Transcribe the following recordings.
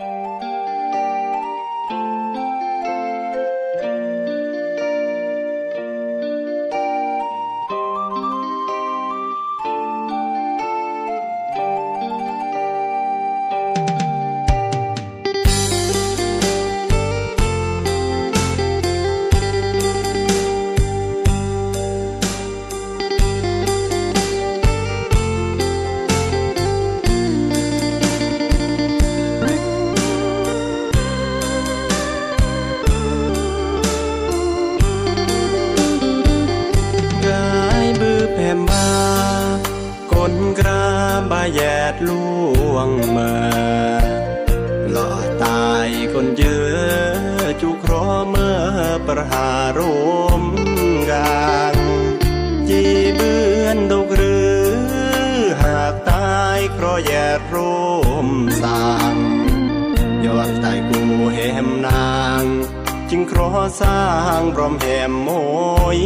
ก บาแยดล่วงมาหล่อตายคนเยอะจุครอเมื่อประหารมกลางจีเบือนดกหรือหากตายเพราะแยดร่มสางยอดใต้กูแหมนาง จึงขอสร้างพร้อมแหมโมย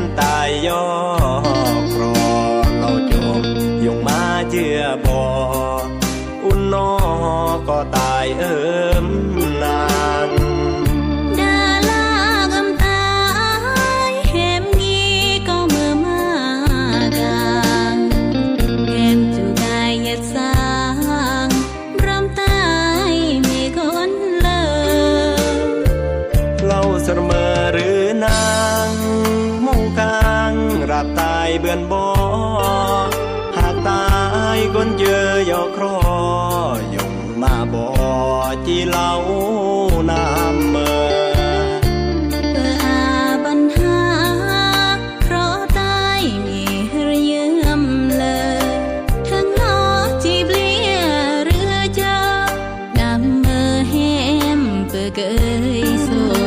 ันตายย่อครอเราจมยงมาเจือบ่ออุ่นนอก็ตายเอิมนาน เบือนบ่อหากตายคนเยอะยอครอยงมาบ่อจีเหล่าน้ำเมื่อเพื่ออ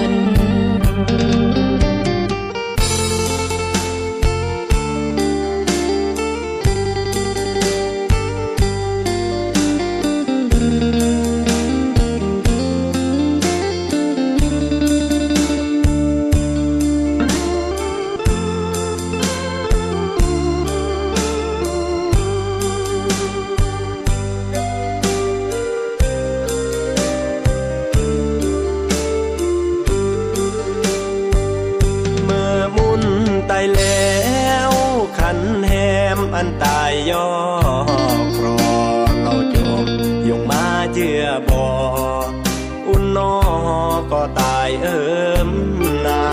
ายแล้วขันแหมอันตายย่อครอเราจบยงมาเจือบ่ออุ่นนอก็ตายเอิมนา